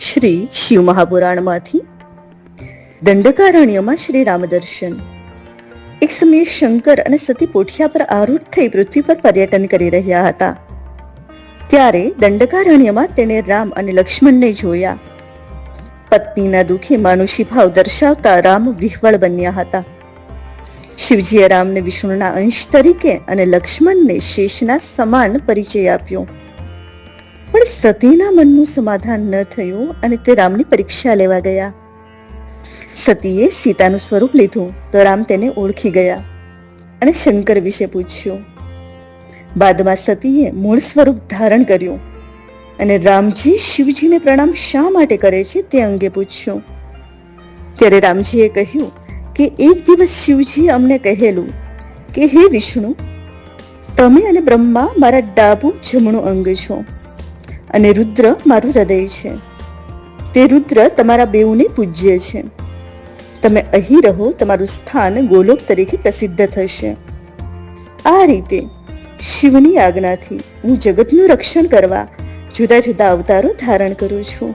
શ્રી શિવ મહાપુરાણમાંથી. દંડકારણ્યમાં શ્રી રામદર્શન. એક સમયે શંકર અને સતી પોઠિયા પર આરૂઢ થઈ પૃથ્વી પર પર્યટન કરી રહ્યા હતા. ત્યારે દંડકારણ્યમાં તેને રામ અને લક્ષ્મણને જોયા. પત્નીના દુઃખે માનુષી ભાવ દર્શાવતા રામ વિહવળ બન્યા હતા. શિવજીએ રામને વિષ્ણુના અંશ તરીકે અને લક્ષ્મણને શેષના સમાન પરિચય આપ્યો. સતીના મનનું સમાધાન ન થયું અને તે રામની પરીક્ષા લેવા ગયા. સતીએ સીતાનું સ્વરૂપ લીધું તો રામ તેને ઓળખી ગયા અને શંકર વિશે પૂછ્યું. બાદમાં સતીએ મૂળ સ્વરૂપ ધારણ કર્યું અને રામજી શિવજીને પ્રણામ શા માટે કરે છે તે અંગે પૂછ્યું. ત્યારે રામજીએ કહ્યું કે એક દિવસ શિવજીએ અમને કહેલું કે, હે વિષ્ણુ, તમે અને બ્રહ્મા મારા ડાબું જમણું અંગ છો. અને રુદ્ર મારું હૃદય છે. તે રુદ્ર તમારા બેઉને પૂજ્ય છે. તમે અહીં રહો, તમારું સ્થાન ગોલોક તરીકે પ્રસિદ્ધ થશે. આ રીતે શિવની આજ્ઞાથી હું જગતનું રક્ષણ કરવા જુદા જુદા અવતારો ધારણ કરું છું.